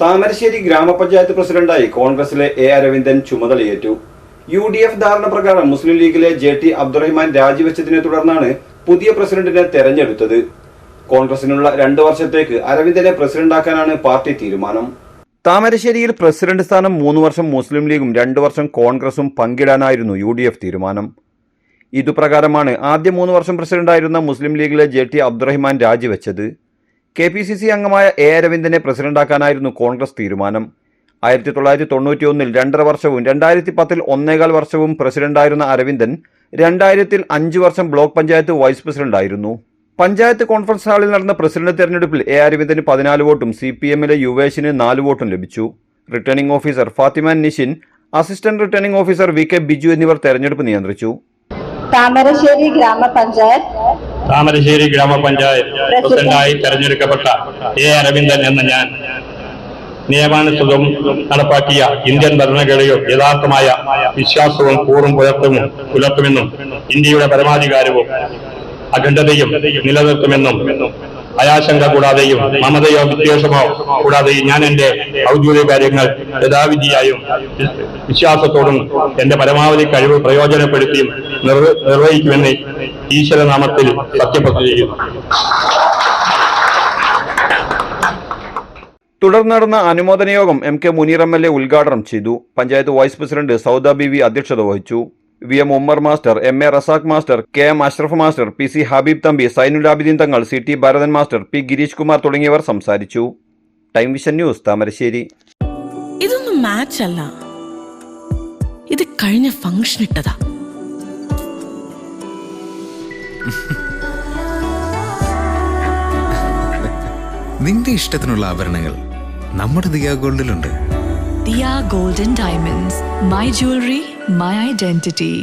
താമരശ്ശേരി ഗ്രാമപഞ്ചായത്ത് പ്രസിഡന്റായി കോൺഗ്രസിലെ എ അരവിന്ദൻ ചുമതലയേറ്റു. യു ഡി എഫ് ധാരണ പ്രകാരം മുസ്ലിം ലീഗിലെ ജെ ടി അബ്ദുറഹിമാൻ രാജിവെച്ചതിനെ തുടർന്നാണ് പുതിയ പ്രസിഡന്റിനെ തെരഞ്ഞെടുത്തത്. കോൺഗ്രസിനുള്ള രണ്ടു വർഷത്തേക്ക് അരവിന്ദനെ പ്രസിഡന്റാക്കാനാണ് പാർട്ടി തീരുമാനം. താമരശ്ശേരിയിൽ പ്രസിഡന്റ് സ്ഥാനം മൂന്ന് വർഷം മുസ്ലിം ലീഗും രണ്ടു വർഷം കോൺഗ്രസും പങ്കിടാനായിരുന്നു യു ഡി എഫ് തീരുമാനം. ഇതുപ്രകാരമാണ് ആദ്യ മൂന്ന് വർഷം പ്രസിഡന്റായിരുന്ന മുസ്ലിം ലീഗിലെ ജെ ടി അബ്ദുറഹിമാൻ രാജിവെച്ചത്. കെ പി സി സി അംഗമായ എ അരവിന്ദനെ പ്രസിഡന്റാക്കാനായിരുന്നു കോൺഗ്രസ് തീരുമാനം. ആയിരത്തി തൊള്ളായിരത്തി തൊണ്ണൂറ്റി ഒന്നിൽ രണ്ടര വർഷവും രണ്ടായിരത്തി പത്തിൽ ഒന്നേകാൽ വർഷവും പ്രസിഡന്റായിരുന്ന അരവിന്ദൻ രണ്ടായിരത്തിൽ അഞ്ച് വർഷം ബ്ലോക്ക് പഞ്ചായത്ത് വൈസ് പ്രസിഡന്റായിരുന്നു. പഞ്ചായത്ത് കോൺഫറൻസ് ഹാളിൽ നടന്ന പ്രസിഡന്റ് തെരഞ്ഞെടുപ്പിൽ എ അരവിന്ദന് പതിനാല് വോട്ടും സി പി എമ്മിലെ യുവേഷിന് നാല് വോട്ടും ലഭിച്ചു. Returning officer Fathima Nishin assistant returning officer V K Biju എന്നിവർ തെരഞ്ഞെടുപ്പ് നിയന്ത്രിച്ചു. താമരശ്ശേരി ഗ്രാമപഞ്ചായത്ത് താമരശ്ശേരി ഗ്രാമപഞ്ചായത്ത് പ്രസിഡന്റായി തെരഞ്ഞെടുക്കപ്പെട്ട എ അരവിന്ദൻ എന്ന ഞാൻ നിയമാനുസൃതം നടപ്പാക്കിയ ഇന്ത്യൻ ഭരണഘടനയോ യഥാർത്ഥമായ വിശ്വാസവും കൂറും പുലർത്തും പുലർത്തുമെന്നും ഇന്ത്യയുടെ പരമാധികാരവും അഖണ്ഡതയും നിലനിർത്തുമെന്നും അയാശങ്ക കൂടാതെയും മമതയോ വിദ്വേഷമോ കൂടാതെയും ഞാൻ എന്റെ ഔദ്യോഗിക കാര്യങ്ങൾ യഥാവിധിയായും വിശ്വാസത്തോടും എന്റെ പരമാവധി കഴിവ് പ്രയോജനപ്പെടുത്തിയും നിർവഹിക്കുമെന്ന് ഈശ്വരനാമത്തിൽ സത്യപ്രതിജ്ഞ ചെയ്യുന്നു. തുടർന്ന് നടന്ന അനുമോദന യോഗം M K Muneer M L A ഉദ്ഘാടനം ചെയ്തു. Panchayat vice president Sauda B V അധ്യക്ഷത വഹിച്ചു. V M Ummer master M A Razak master K M Ashraf master P C Habeeb Thampi Sainul Abideen Thangal C T Bharathan master P Gireesh Kumar തുടങ്ങിയവർ സംസാരിച്ചു. Time vision news Thamarassery. ഇതൊന്നും match അല്ല. ഇത് കഴിഞ്ഞ function ഇട്ടതാ. നിന്റെ ഇഷ്ടത്തിനുള്ള ആഭരണങ്ങൾ നമ്മുടെ Diya ഗോൾഡിലുണ്ട്. Diya golden diamonds my jewelry, my identity.